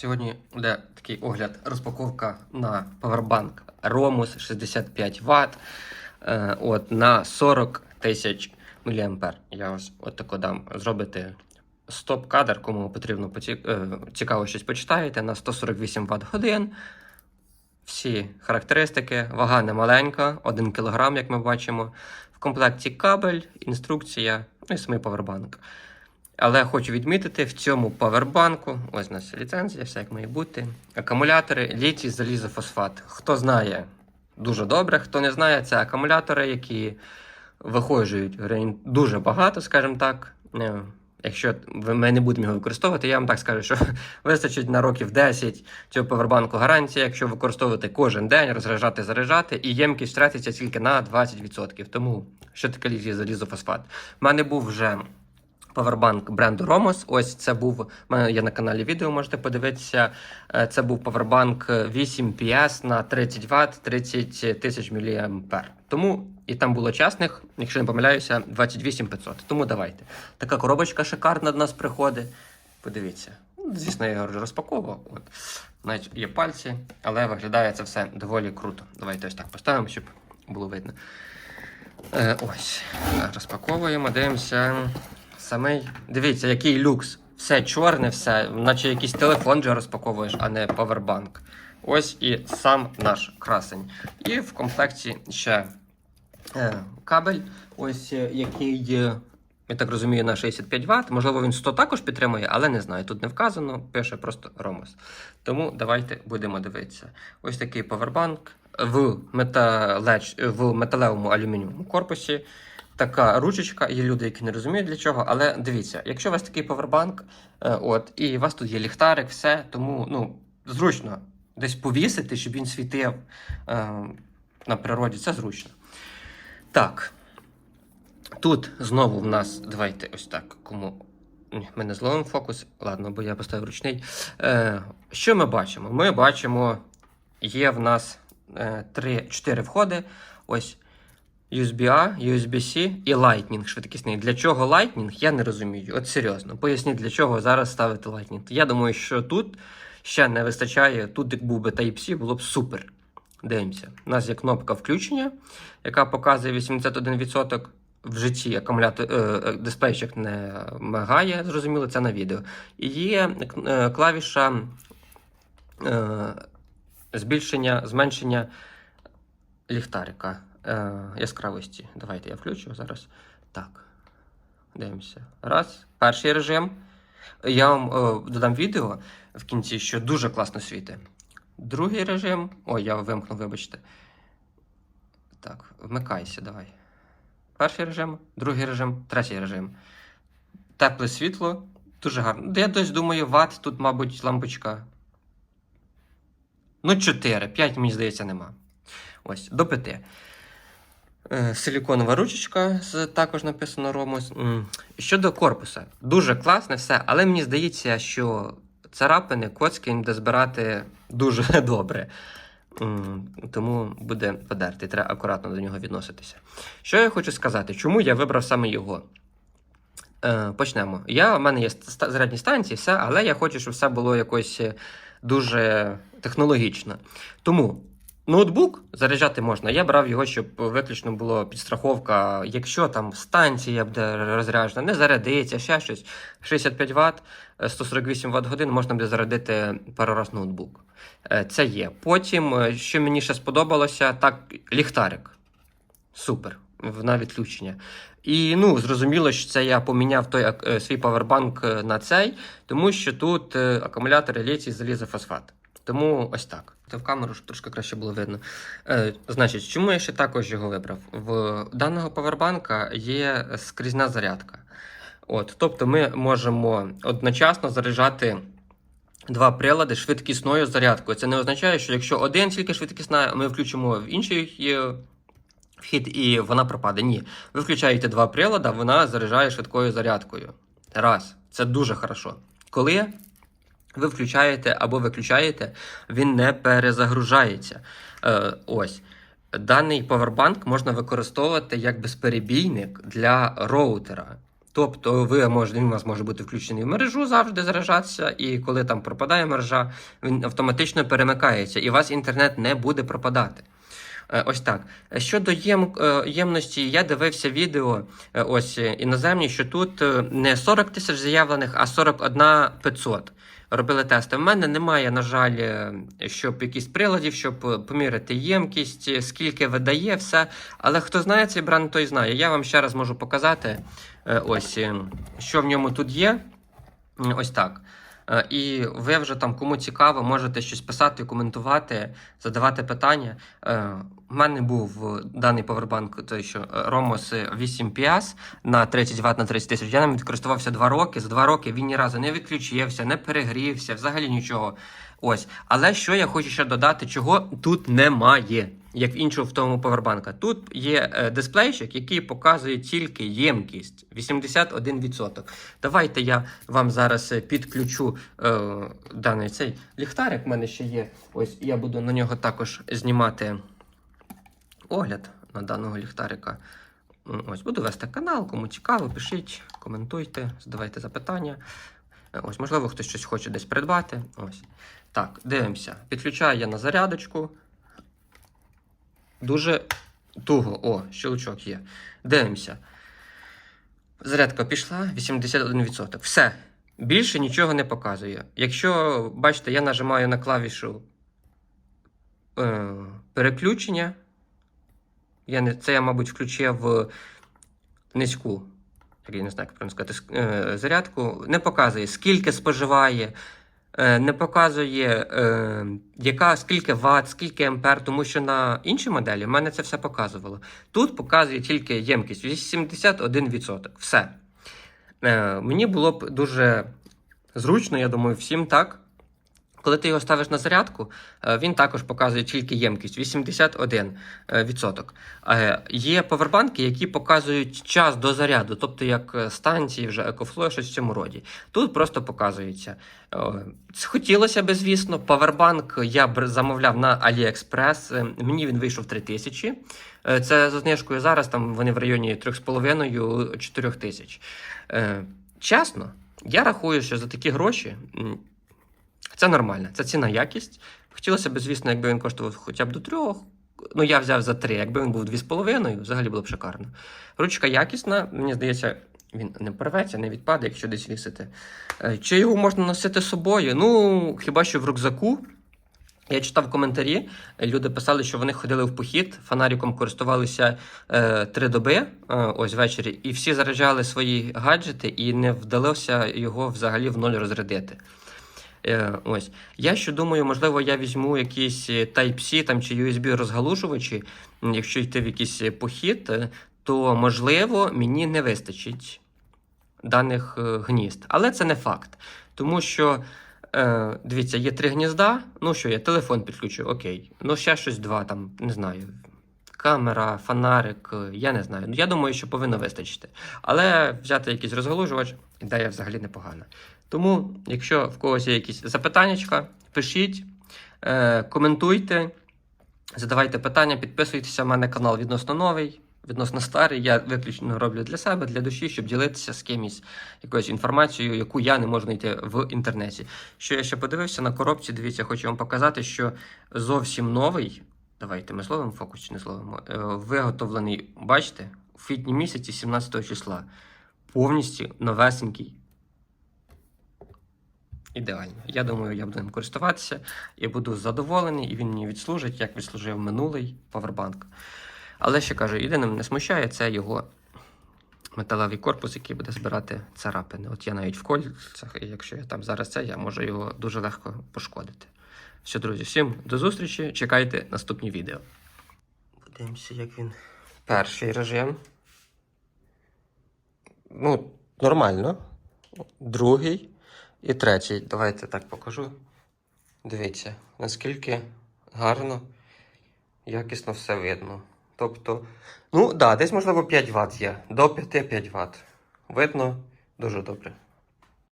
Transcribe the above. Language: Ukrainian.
Сьогодні буде такий огляд розпаковка на Powerbank Romus 65 Вт е, от, на 40 тисяч мА. Я ось от тако дам зробити стоп-кадр, кому потрібно е, цікаво щось почитаєте на 148 Вт годин. Всі характеристики, вага не маленька, 1 кг, як ми бачимо. В комплекті кабель, інструкція, ну і самий павербанк. Але хочу відмітити, в цьому павербанку, ось у нас ліцензія, все як має бути. Акумулятори, літій, залізофосфат. Хто знає, дуже добре. Хто не знає, це акумулятори, які виходжують дуже багато, скажімо так. Е, Якщо ми не будемо його використовувати, я вам так скажу, що вистачить на років 10 цього павербанку гарантія, якщо використовувати кожен день, розряджати, заряджати, і ємкість втратиться тільки на 20%. Тому що таке літій залізофосфат? У мене був вже павербанк бренду Romos. Ось це був. Мене є на каналі відео, можете подивитися. Е, Це був павербанк 8 PS на 30 Вт, 30 тисяч мА. Тому і там було чесних, якщо не помиляюся, 28 500. Тому давайте. Така коробочка шикарна до нас приходить. Подивіться. Ну, Звісно, я його розпаковував. От. Навіть є пальці, але виглядає це все доволі круто. Давайте ось так поставимо, щоб було видно. Е, ось. Розпаковуємо, дивимося. Самий. Дивіться, який люкс. Все чорне, все, наче якийсь телефон вже розпаковуєш, а не павербанк. Ось і сам наш красень. І в комплекті ще е, кабель, ось е, який, е, я так розумію, на 65 Вт. Можливо, він 100 також підтримує, але не знаю. Тут не вказано, пише просто Ромос. Тому давайте будемо дивитися. Ось такий павербанк в, металеч... в металевому алюмінієвому корпусі. Така ручечка, є люди, які не розуміють для чого, але дивіться, якщо у вас такий павербанк, е, от, і у вас тут є ліхтарик, все, тому ну, зручно десь повісити, щоб він світив е, на природі, це зручно. Так. Тут знову в нас, давайте ось так, кому. Ми не зловимо фокус. Ладно, бо я поставив ручний. Е, що ми бачимо? Ми бачимо, є в нас е, 3-4 входи. Ось USB-A, USB-C і Lightning швидкісний. Для чого Lightning, я не розумію. От серйозно, поясніть, для чого зараз ставити Lightning. Я думаю, що тут ще не вистачає. Тут, як був би Type-C, було б супер. Дивимося. У нас є кнопка включення, яка показує 81%. В житті акумулятор е, е, дисплейчик не мигає, зрозуміло, це на відео. І є е, клавіша е, збільшення, зменшення ліхтарика е, яскравості. Давайте я включу зараз. Так. Дивимося. Раз. Перший режим. Я вам е, додам відео в кінці, що дуже класно світить. Другий режим. Ой, я вимкнув, вибачте. Так, вмикайся, давай. Перший режим, другий режим, третій режим. Тепле світло. Дуже гарно. Я десь думаю, ват тут, мабуть, лампочка. Ну, 4, 5, мені здається, нема. Ось, до 5. Е, Силіконова ручечка, також написано Ромус. Щодо корпуса, дуже класне все, але мені здається, що царапини, коцки він буде збирати дуже добре. Тому буде подерти, треба акуратно до нього відноситися. Що я хочу сказати, чому я вибрав саме його? Е, почнемо. Я, У мене є зарядні станції, все, але я хочу, щоб все було якось е, дуже технологічно. Тому ноутбук заряджати можна. Я брав його, щоб виключно було підстраховка. Якщо там станція буде розряджена, не зарядиться, ще щось. 65 Вт, е, 148 Вт годин можна буде зарядити пару раз ноутбук. Е, Це є. Потім, е, що мені ще сподобалося, так, ліхтарик. Супер. На відключення. І ну, зрозуміло, що це я поміняв той е, свій павербанк на цей, тому що тут акумулятори літій залізофосфат. Тому ось так. Це в камеру, щоб трошки краще було видно. Е, значить, чому я ще також його вибрав? В даного павербанка є скрізна зарядка. От, тобто ми можемо одночасно заряджати два прилади швидкісною зарядкою. Це не означає, що якщо один тільки швидкісна, ми включимо в інший вхід і вона пропаде. Ні. Ви включаєте два прилади, вона заряджає швидкою зарядкою. Раз. Це дуже хорошо. Коли ви включаєте або виключаєте, він не перезагружається. Е, ось. Даний повербанк можна використовувати як безперебійник для роутера. Тобто ви може, він у вас може бути включений в мережу завжди заряджатися, і коли там пропадає мережа, він автоматично перемикається, і у вас інтернет не буде пропадати. Е, Ось так. Щодо єм, е, ємності, я дивився відео е, ось е, іноземні, що тут е, не 40 тисяч заявлених, а 41 500. Робили тести. В мене немає, на жаль, е, щоб якісь приладів, щоб е, поміряти ємкість, е, скільки видає, все. Але хто знає цей бренд, той знає. Я вам ще раз можу показати, е, ось, е, що в ньому тут є. Ось так. Е, І ви вже там, кому цікаво, можете щось писати, коментувати, задавати питання. Е, У мене був е, даний повербанк, той що е, Romos 8 PS на 30 Вт на 30 тисяч. Я ним відкористувався 2 роки. За 2 роки він ні разу не відключився, не перегрівся, взагалі нічого. Ось. Але що я хочу ще додати, чого тут немає, як в іншого в тому повербанка. Тут є е, дисплейчик, який показує тільки ємкість 81%. Давайте я вам зараз е, підключу е, даний цей ліхтарик. У мене ще є. Ось я буду на нього також знімати огляд на даного ліхтарика. Ось буду вести канал, кому цікаво, пишіть, коментуйте, задавайте запитання. Е, Ось, можливо, хтось щось хоче десь придбати. Ось. Так, дивимося. Підключаю я на зарядочку. Дуже туго. О, щелчок є. Дивимося. Зарядка пішла 81%. Все. Більше нічого не показує. Якщо, бачите, я нажимаю на клавішу е, переключення. Я не, це я, мабуть, включив низьку, я не знаю, як правильно сказати, е, зарядку. Не показує, скільки споживає, не показує, е, яка, скільки ватт, скільки ампер, тому що на іншій моделі в мене це все показувало. Тут показує тільки ємкість 81%. Все. Е, мені було б дуже зручно, я думаю, всім так. Коли ти його ставиш на зарядку, е, він також показує тільки ємкість 81%. е. Е, Є повербанки, які показують час до заряду, тобто як станції, вже EcoFlow, щось в цьому роді. Тут просто показується. Хотілося б, звісно, повербанк я б замовляв на AliExpress. Мені він вийшов 3000. Е, Це за знижкою зараз, там вони в районі 3,5-4 тисяч. Чесно, я рахую, що за такі гроші це нормально, це ціна якість. Хотілося б, звісно, якби він коштував хоча б до трьох. Ну, я взяв за три, якби він був 2,5, взагалі було б шикарно. Ручка якісна, мені здається, він не порветься, не відпаде, якщо десь вісити. Е, Чи його можна носити з собою? Ну, хіба що в рюкзаку. Я читав коментарі, люди писали, що вони ходили в похід, фонариком користувалися е, три доби, е, ось ввечері, і всі заряджали свої гаджети, і не вдалося його взагалі в ноль розрядити. Е, ось. Я ще думаю, можливо, я візьму якісь е, Type-C там, чи USB розгалужувачі, якщо йти в якийсь е, похід, то можливо мені не вистачить даних гнізд. Але це не факт. Тому що, е, дивіться, є три гнізда. Ну що, я телефон підключу, окей. Ну, ще щось два, там, не знаю. Камера, фонарик, я не знаю. Я думаю, що повинно вистачити. Але взяти якийсь розгалужувач, ідея взагалі непогана. Тому, якщо в когось є якісь запитання, пишіть, е, коментуйте, задавайте питання, підписуйтеся. У мене канал відносно новий, відносно старий. Я виключно роблю для себе, для душі, щоб ділитися з кимось якоюсь інформацією, яку я не можу знайти в інтернеті. Що я ще подивився на коробці, дивіться, хочу вам показати, що зовсім новий. Давайте ми словом фокус чи не словом. е, Виготовлений, бачите, у квітні місяці, 17 числа. Повністю новесенький. Ідеально. Я думаю, я буду ним користуватися. Я буду задоволений, і він мені відслужить, як відслужив минулий павербанк. Але ще кажу, єдиним не смущає це його металевий корпус, який буде збирати царапини. От я навіть в кольцях, і якщо я там зараз це, я можу його дуже легко пошкодити. Все, друзі, всім до зустрічі. Чекайте наступні відео. Подивимося, як він. Перший режим. Ну, нормально. Другий і третій. Давайте так покажу. Дивіться, наскільки гарно, якісно все видно. Тобто, ну да, десь можливо 5 Вт є. До 5-5 Вт. Видно дуже добре.